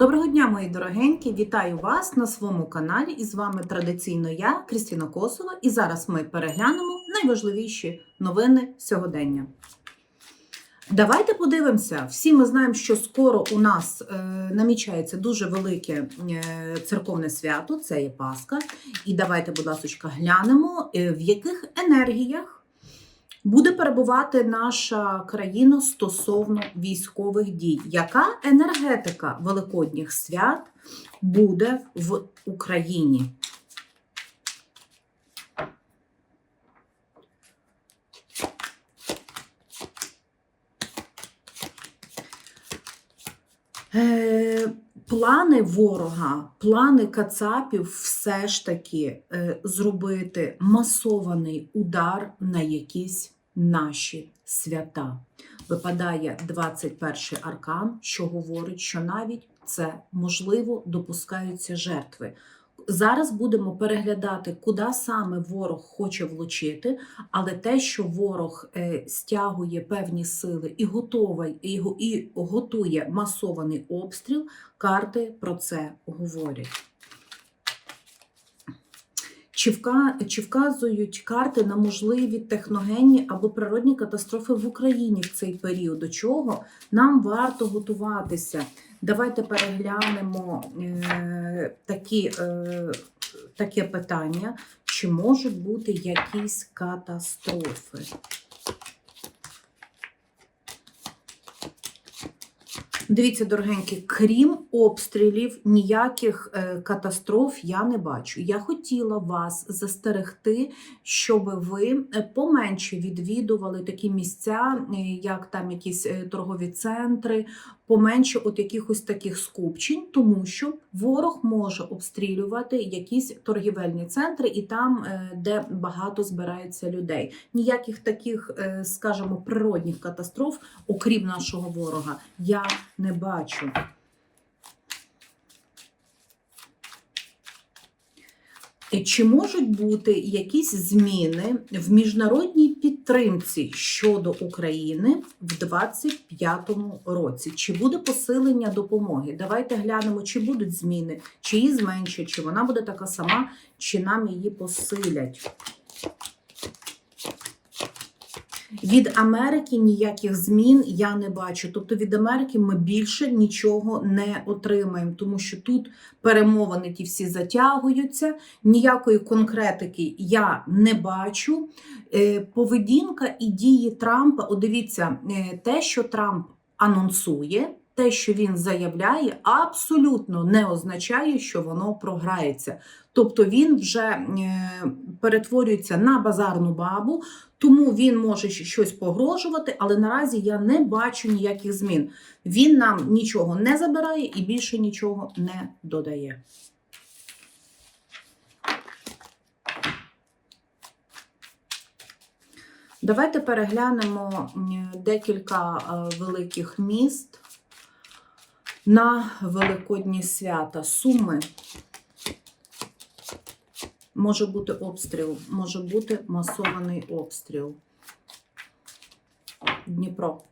Доброго дня, мої дорогенькі! Вітаю вас на своєму каналі. І з вами традиційно я, Крістіна Косова. І зараз ми переглянемо найважливіші новини сьогодення. Давайте подивимося. Всі ми знаємо, що скоро у нас е, намічається дуже велике е, церковне свято, це є Пасха. І давайте, будь ласка, глянемо, е, в яких енергіях буде перебувати наша країна стосовно військових дій. Яка енергетика великодніх свят буде в Україні? Е, Плани ворога, плани кацапів все ж таки е, зробити масований удар на якісь наші свята. Випадає 21 аркан, що говорить, що навіть це можливо допускаються жертви. Зараз будемо переглядати, куди саме ворог хоче влучити, але те, що ворог е, стягує певні сили і готовий, і, і готує масований обстріл, карти про це говорять. Чи, вказують карти на можливі техногенні або природні катастрофи в Україні в цей період? До чого нам варто готуватися? Давайте переглянемо е, такі, е, таке питання: чи можуть бути якісь катастрофи? Дивіться, дорогенькі, крім обстрілів, ніяких е, катастроф я не бачу. Я хотіла вас застерегти, щоб ви е, поменше відвідували такі місця, е, як там якісь торгові центри, поменше от якихось таких скупчень, тому що ворог може обстрілювати якісь торгівельні центри і там, е, де багато збирається людей. Ніяких таких, е, скажімо, природних катастроф, окрім нашого ворога, я не бачу. Чи можуть бути якісь зміни в міжнародній підтримці щодо України в 2025 році? Чи буде посилення допомоги? Давайте глянемо, чи будуть зміни, чи її зменшать, чи вона буде така сама, чи нам її посилять. Від Америки ніяких змін я не бачу. Тобто від Америки ми більше нічого не отримаємо, тому що тут перемовини ті всі затягуються, ніякої конкретики я не бачу. Е, Поведінка і дії Трампа, о, дивіться, е, те, що Трамп анонсує. Те, що він заявляє, абсолютно не означає, що воно програється. Тобто він вже е, перетворюється на базарну бабу, тому він може щось погрожувати, але наразі я не бачу ніяких змін. Він нам нічого не забирає і більше нічого не додає. Давайте переглянемо декілька е, великих міст на Великодні свята. Суми. Може бути обстріл, може бути масований обстріл. Дніпро.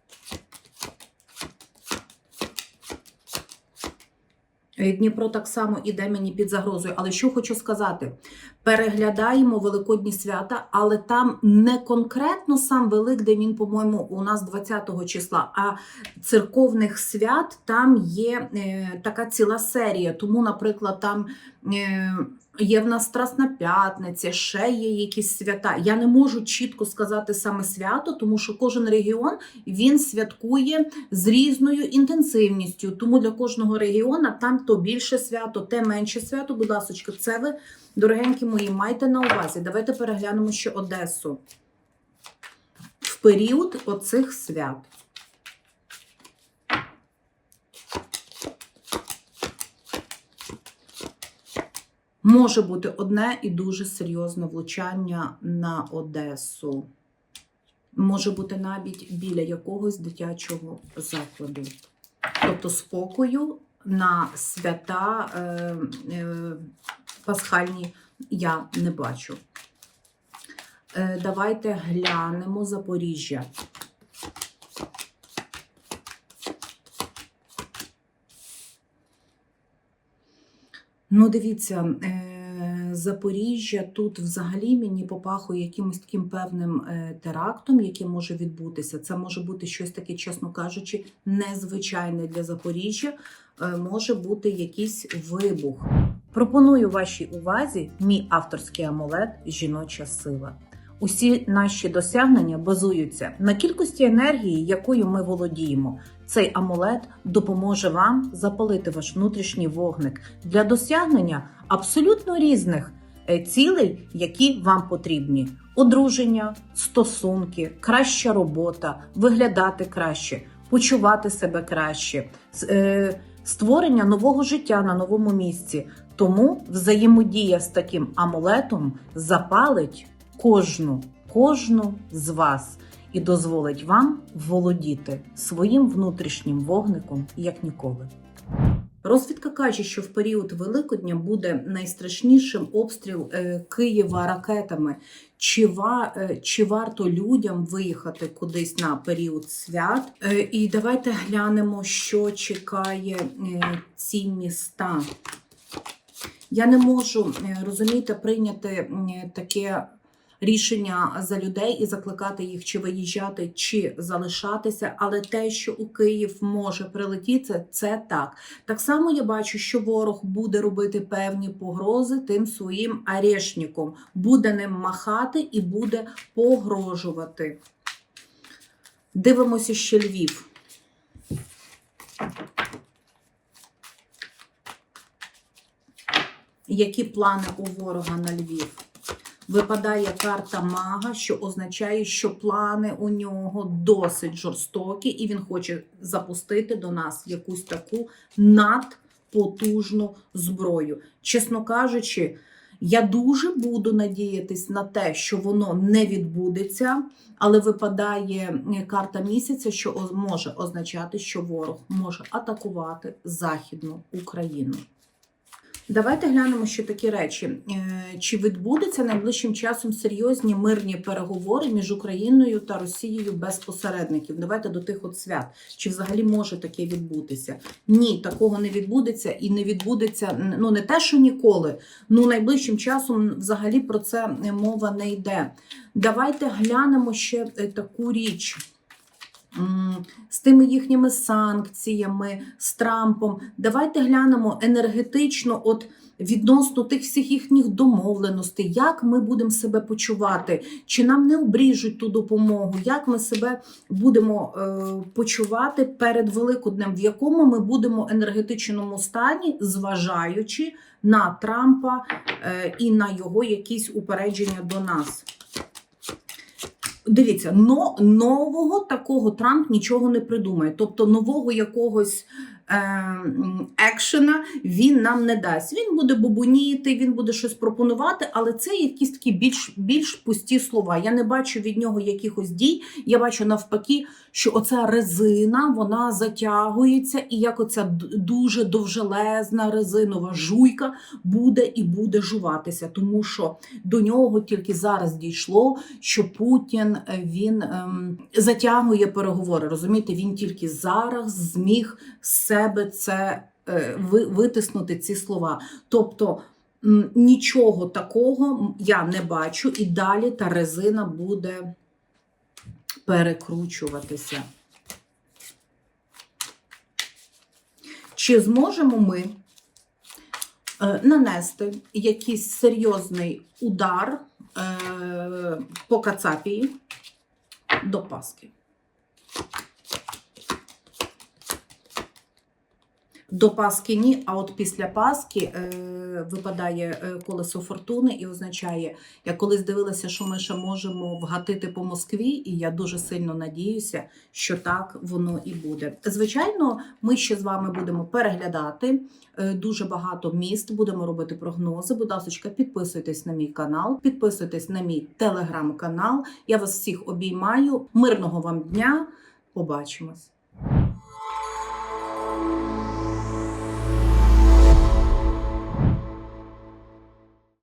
Дніпро так само іде мені під загрозою. Але що хочу сказати: переглядаємо великодні свята, але там не конкретно сам Великдень, він, по-моєму, у нас 20 числа, а церковних свят там є е, така ціла серія. Тому, наприклад, там. Е, Є в нас Страсна П'ятниця, ще є якісь свята. Я не можу чітко сказати саме свято, тому що кожен регіон він святкує з різною інтенсивністю. Тому для кожного регіону там то більше свято, те менше свято. Будь ласка, це ви, дорогенькі мої, майте на увазі. Давайте переглянемо ще Одесу в період оцих свят. Може бути одне і дуже серйозне влучання на Одесу. Може бути навіть біля якогось дитячого закладу. Тобто спокою на свята е, е, пасхальні я не бачу. Е, давайте глянемо Запоріжжя. Ну, дивіться, е, Запоріжжя тут взагалі мені попахує якимось таким певним е, терактом, який може відбутися. Це може бути щось таке, чесно кажучи, незвичайне для Запоріжжя. Е, Може бути якийсь вибух. Пропоную вашій увазі мій авторський амулет Жіноча сила. Усі наші досягнення базуються на кількості енергії, якою ми володіємо. Цей амулет допоможе вам запалити ваш внутрішній вогник для досягнення абсолютно різних е, цілей, які вам потрібні: одруження, стосунки, краща робота, виглядати краще, почувати себе краще, е, створення нового життя на новому місці. Тому взаємодія з таким амулетом запалить кожну, кожну з вас і дозволить вам володіти своїм внутрішнім вогником як ніколи. Розвідка каже, що в період Великодня буде найстрашнішим обстріл е, Києва ракетами. Чи, ва, е, чи варто людям виїхати кудись на період свят? Е, і давайте глянемо, що чекає ці міста. Я не можу розумієте, прийняти таке рішення за людей і закликати їх чи виїжджати, чи залишатися. Але те, що у Київ може прилетіти, це так. Так само я бачу, що ворог буде робити певні погрози тим своїм арешником, буде ним махати і буде погрожувати. Дивимося ще Львів. Які плани у ворога на Львів? Випадає карта мага, що означає, що плани у нього досить жорстокі, і він хоче запустити до нас якусь таку надпотужну зброю. Чесно кажучи, я дуже буду надіятись на те, що воно не відбудеться, але випадає е, карта місяця, що може означати, що ворог може атакувати Західну Україну. Давайте глянемо ще такі речі. Е, Чи відбудеться найближчим часом серйозні мирні переговори між Україною та Росією без посередників? Давайте до тих от свят. Чи взагалі може таке відбутися? Ні, такого не відбудеться і не відбудеться ну не те, що ніколи. Ну найближчим часом взагалі про це мова не йде. Давайте глянемо ще е, таку річ. З тими їхніми санкціями, з Трампом. Давайте глянемо енергетично, от відносно тих всіх їхніх домовленостей, як ми будемо себе почувати, чи нам не обріжуть ту допомогу, як ми себе будемо е, почувати перед Великоднем, в якому ми будемо енергетичному стані, зважаючи на Трампа е, і на його якісь упередження до нас. Дивіться, но, нового такого Трамп нічого не придумає. Тобто нового якогось екшена він нам не дасть. Він буде бубоніти, він буде щось пропонувати, але це якісь такі більш, більш пусті слова. Я не бачу від нього якихось дій. Я бачу навпаки, що оця резина вона затягується, і як оця дуже довжелезна резинова жуйка буде і буде жуватися, тому що до нього тільки зараз дійшло, що Путін е, він ем, затягує переговори. Розумієте, він тільки зараз зміг з себе це е, витиснути ці слова. Тобто нічого такого я не бачу, і далі та резина буде перекручуватися. Чи зможемо ми е, нанести якийсь серйозний удар е, по Кацапії до Пасхи? До Пасхи ні, а от після Пасхи е, випадає е, колесо фортуни і означає, я колись дивилася, що ми ще можемо вгатити по Москві, і я дуже сильно надіюся, що так воно і буде. Звичайно, ми ще з вами будемо переглядати е, дуже багато міст, будемо робити прогнози. Будь ласка, підписуйтесь на мій канал, підписуйтесь на мій телеграм-канал. Я вас всіх обіймаю. Мирного вам дня! Побачимось!